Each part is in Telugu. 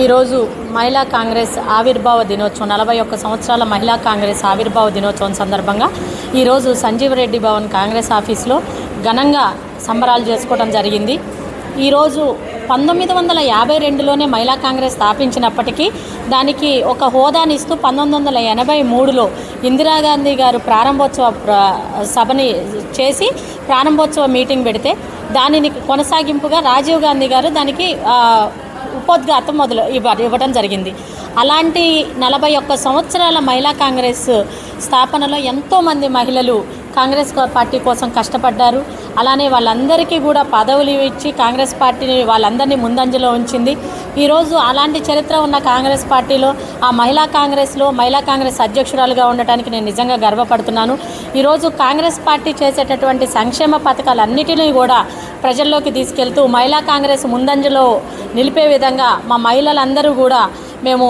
ఈరోజు మహిళా కాంగ్రెస్ ఆవిర్భావ దినోత్సవం నలభై ఒక్క సంవత్సరాల మహిళా కాంగ్రెస్ ఆవిర్భావ దినోత్సవం సందర్భంగా ఈరోజు సంజీవ్ రెడ్డి భవన్ కాంగ్రెస్ ఆఫీస్లో ఘనంగా సంబరాలు చేసుకోవడం జరిగింది. ఈరోజు పంతొమ్మిది వందల యాభై రెండులోనే మహిళా కాంగ్రెస్ స్థాపించినప్పటికీ దానికి ఒక హోదానిస్తూ పంతొమ్మిది వందల ఎనభై మూడులో ఇందిరాగాంధీ గారు ప్రారంభోత్సవ ప్ర- సభని చేసి ప్రారంభోత్సవ మీటింగ్ పెడితే దానిని కొనసాగింపుగా రాజీవ్ గాంధీ గారు దానికి ఉపోద్ఘాతం మొదలు ఇవ్వ ఇవ్వడం జరిగింది. అలాంటి నలభై ఒక్క సంవత్సరాల మహిళా కాంగ్రెస్ స్థాపనలో ఎంతోమంది మహిళలు కాంగ్రెస్ పార్టీ కోసం కష్టపడ్డారు. అలానే వాళ్ళందరికీ కూడా పదవులు ఇచ్చి కాంగ్రెస్ పార్టీని వాళ్ళందరినీ ముందంజలో ఉంచింది. ఈరోజు అలాంటి చరిత్ర ఉన్న కాంగ్రెస్ పార్టీలో ఆ మహిళా కాంగ్రెస్లో మహిళా కాంగ్రెస్ అధ్యక్షురాలుగా ఉండటానికి నేను నిజంగా గర్వపడుతున్నాను. ఈరోజు కాంగ్రెస్ పార్టీ చేసేటటువంటి సంక్షేమ పథకాలన్నిటినీ కూడా ప్రజల్లోకి తీసుకెళ్తూ మహిళా కాంగ్రెస్ ముందంజలో నిలిపే విధంగా మా మహిళలందరూ కూడా మేము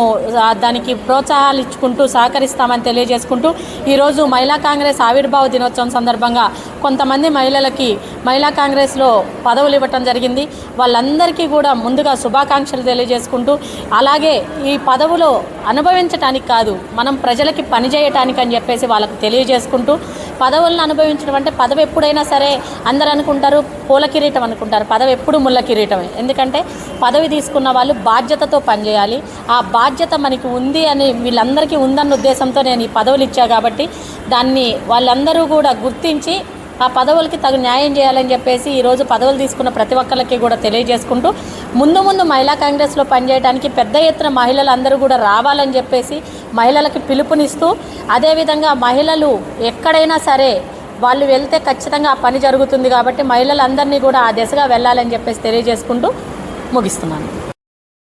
దానికి ప్రోత్సాహాలు ఇచ్చుకుంటూ సహకరిస్తామని తెలియజేసుకుంటూ ఈరోజు మహిళా కాంగ్రెస్ ఆవిర్భావ దినోత్సవం సందర్భంగా కొంతమంది మహిళలకి మహిళా కాంగ్రెస్లో పదవులు ఇవ్వటం జరిగింది. వాళ్ళందరికీ కూడా ముందుగా శుభాకాంక్షలు తెలియజేసుకుంటూ అలాగే ఈ పదవులో అనుభవించటానికి కాదు మనం ప్రజలకి పనిచేయటానికి అని చెప్పేసి వాళ్ళకు తెలియజేసుకుంటూ పదవులను అనుభవించడం అంటే పదవి ఎప్పుడైనా సరే అందరూ అనుకుంటారు పూల కిరీటం అనుకుంటారు. పదవి ఎప్పుడు ముళ్ళ కిరీటమే. ఎందుకంటే పదవి తీసుకున్న వాళ్ళు బాధ్యతతో పనిచేయాలి. ఆ బాధ్యత మనకి ఉంది అని వీళ్ళందరికీ ఉందన్న ఉద్దేశంతో నేను ఈ పదవులు ఇచ్చా కాబట్టి దాన్ని వాళ్ళందరూ కూడా గుర్తించి ఆ పదవులకి తగు న్యాయం చేయాలని చెప్పేసి ఈరోజు పదవులు తీసుకున్న ప్రతి ఒక్కరికి కూడా తెలియజేసుకుంటూ ముందు ముందు మహిళా కాంగ్రెస్లో పనిచేయడానికి పెద్ద ఎత్తున మహిళలందరూ కూడా రావాలని చెప్పేసి మహిళలకి పిలుపునిస్తూ అదేవిధంగా మహిళలు ఎక్కడైనా సరే వాళ్ళు వెళ్తే ఖచ్చితంగా ఆ పని జరుగుతుంది కాబట్టి మహిళలందరినీ కూడా ఆ దిశగా వెళ్ళాలని చెప్పేసి తెలియజేసుకుంటూ ముగిస్తున్నాను.